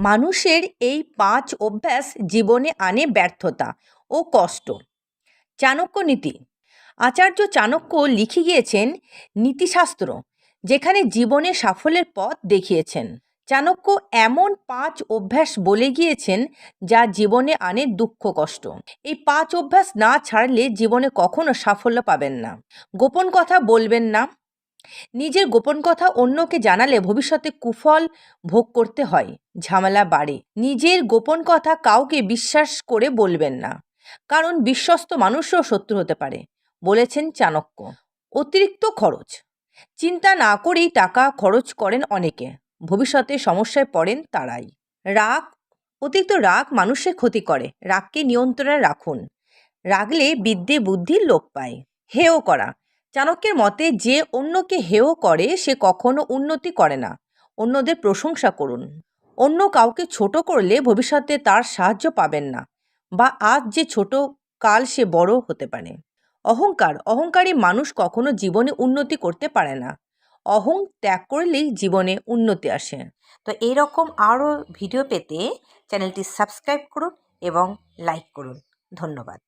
মানুষের এই পাঁচ অভ্যাস জীবনে আনে ব্যর্থতা ও কষ্ট। চাণক্য নীতি। আচার্য চাণক্য লিখে গিয়েছেন নীতিশাস্ত্র, যেখানে জীবনে সাফল্যের পথ দেখিয়েছেন। চাণক্য এমন পাঁচ অভ্যাস বলে গিয়েছেন যা জীবনে আনে দুঃখ, কষ্ট। এই পাঁচ অভ্যাস না ছাড়লে জীবনে কখনো সাফল্য পাবেন না। গোপন কথা বলবেন না। নিজের গোপন কথা অন্যকে জানালে ভবিষ্যতে কুফল ভোগ করতে হয়, ঝামেলা বাড়ে। নিজের গোপন কথা কাউকে বিশ্বাস করে বলবেন না, কারণ বিশ্বস্ত মানুষও শত্রু হতে পারে, বলেছেন চাণক্য। অতিরিক্ত খরচ। চিন্তা না করেই টাকা খরচ করেন অনেকে, ভবিষ্যতে সমস্যায় পড়েন তারাই। রাগ, অতিরিক্ত রাগ মানুষের ক্ষতি করে, রাগকে নিয়ন্ত্রণে রাখুন। রাগলে বিদ্যে বুদ্ধির লোপ পায়। হেয় করা চাণক্যের মতে যে অন্যকে হেয় করে, সে কখনো উন্নতি করে না। অন্যদের প্রশংসা করুন। অন্য কাউকে ছোট করলে ভবিষ্যতে তার সাহায্য পাবেন না বা আজ যে ছোট, কাল সে বড় হতে পারে। অহংকার, অহংকারী মানুষ কখনো জীবনে উন্নতি করতে পারে না। অহং ত্যাগ করলেই জীবনে উন্নতি আসে। তো এইরকম আরও ভিডিও পেতে চ্যানেলটি সাবস্ক্রাইব করুন এবং লাইক করুন। ধন্যবাদ।